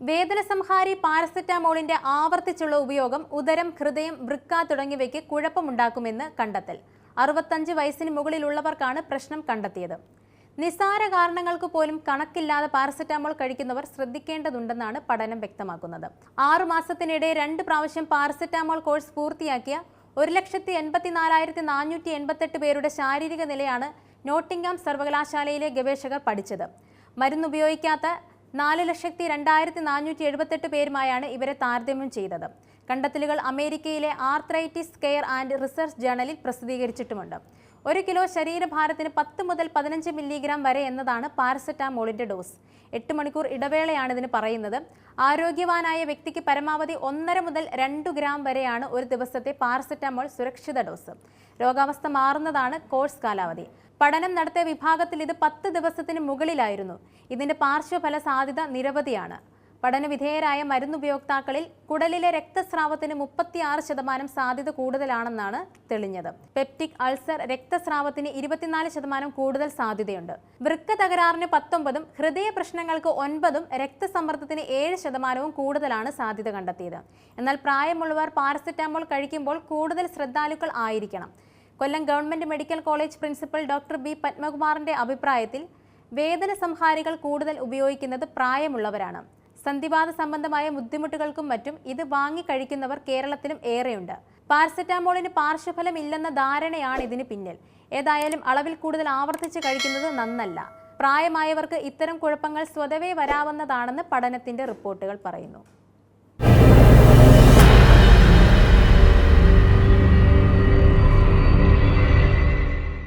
വേദനസംഹാരി പാരസെറ്റാമോളിന്റെ ആവർത്തിച്ചുള്ള ഉപയോഗം ഉദരം ഹൃദയം വൃക്ക തുടങ്ങിയവയ്ക്ക് കുഴപ്പമുണ്ടാക്കുമെന്ന് കണ്ടെത്തൽ. അറുപത്തഞ്ച് വയസ്സിന് മുകളിലുള്ളവർക്കാണ് പ്രശ്നം കണ്ടെത്തിയത്. നിസാര കാരണങ്ങൾക്ക് പോലും കണക്കില്ലാതെ പാരസെറ്റാമോൾ കഴിക്കുന്നവർ ശ്രദ്ധിക്കേണ്ടതുണ്ടെന്നാണ് പഠനം വ്യക്തമാക്കുന്നത്. ആറുമാസത്തിനിടെ രണ്ട് പ്രാവശ്യം പാരസെറ്റാമോൾ കോഴ്സ് പൂർത്തിയാക്കിയ ഒരു ലക്ഷത്തി എൺപത്തിനാലായിരത്തി നാനൂറ്റി എൺപത്തെട്ട് പേരുടെ ശാരീരിക നിലയാണ് നോട്ടിംഗാം സർവകലാശാലയിലെ ഗവേഷകർ പഠിച്ചത്. മരുന്നുപയോഗിക്കാത്ത നാല് ലക്ഷത്തി രണ്ടായിരത്തി നാനൂറ്റി എഴുപത്തെട്ട് പേരുമായാണ് ഇവരെ താരതമ്യം ചെയ്തത്. കണ്ടെത്തലുകൾ അമേരിക്കയിലെ ആർത്രൈറ്റിസ് കെയർ ആൻഡ് റിസർച്ച് ജേണലിൽ പ്രസിദ്ധീകരിച്ചിട്ടുമുണ്ട്. ഒരു കിലോ ശരീരഭാരത്തിന് പത്ത് മുതൽ പതിനഞ്ച് മില്ലിഗ്രാം വരെ എന്നതാണ് പാരസെറ്റാമോളിന്റെ ഡോസ്. എട്ട് മണിക്കൂർ ഇടവേളയാണ് ഇതിന് പറയുന്നത്. ആരോഗ്യവാനായ വ്യക്തിക്ക് പരമാവധി ഒന്നര മുതൽ രണ്ട് ഗ്രാം വരെയാണ് ഒരു ദിവസത്തെ പാരസെറ്റാമോൾ സുരക്ഷിത ഡോസ്. രോഗാവസ്ഥ മാറുന്നതാണ് കോഴ്സ് കാലാവധി. പഠനം നടത്തിയ വിഭാഗത്തിൽ ഇത് പത്ത് ദിവസത്തിന് മുകളിലായിരുന്നു. ഇതിന്റെ പാർശ്വഫല സാധ്യത നിരവധിയാണ്. പഠനവിധേയരായ മരുന്നുപയോക്താക്കളിൽ കുടലിലെ രക്തസ്രാവത്തിന് മുപ്പത്തിയാറ് ശതമാനം സാധ്യത കൂടുതലാണെന്നാണ് തെളിഞ്ഞത്. പെപ്റ്റിക് അൾസർ രക്തസ്രാവത്തിന് ഇരുപത്തിനാല് ശതമാനം കൂടുതൽ സാധ്യതയുണ്ട്. വൃക്ക തകരാറിന് പത്തൊമ്പതും ഹൃദയ പ്രശ്നങ്ങൾക്ക് ഒൻപതും രക്തസമ്മർദ്ദത്തിന് ഏഴ് ശതമാനവും കൂടുതലാണ് സാധ്യത കണ്ടെത്തിയത്. എന്നാൽ പ്രായമുള്ളവർ പാരസെറ്റാമോൾ കഴിക്കുമ്പോൾ കൂടുതൽ ശ്രദ്ധാലുക്കൾ ആയിരിക്കണം. Kollam government medical college principal doctor B പത്മകുമാറിന്റെ അഭിപ്രായത്തിൽ വേദന സംഹാരികൾ കൂടുതൽ ഉപയോഗിക്കുന്നത് പ്രായമുള്ളവരാണ്. സന്ധിവാത സംബന്ധമായ ബുദ്ധിമുട്ടുകൾക്കും മറ്റും ഇത് വാങ്ങിക്കഴിക്കുന്നവർ കേരളത്തിലും ഏറെയുണ്ട്. പാരസെറ്റാമോളിന് പാർശ്വഫലം ഇല്ലെന്ന ധാരണയാണ് ഇതിന് പിന്നിൽ. ഏതായാലും അളവിൽ കൂടുതൽ ആവർത്തിച്ച് കഴിക്കുന്നത് നന്നല്ല. പ്രായമായവർക്ക് ഇത്തരം കുഴപ്പങ്ങൾ സ്വതവേ വരാവുന്നതാണെന്ന് പഠനത്തിന്റെ റിപ്പോർട്ടുകൾ പറയുന്നു.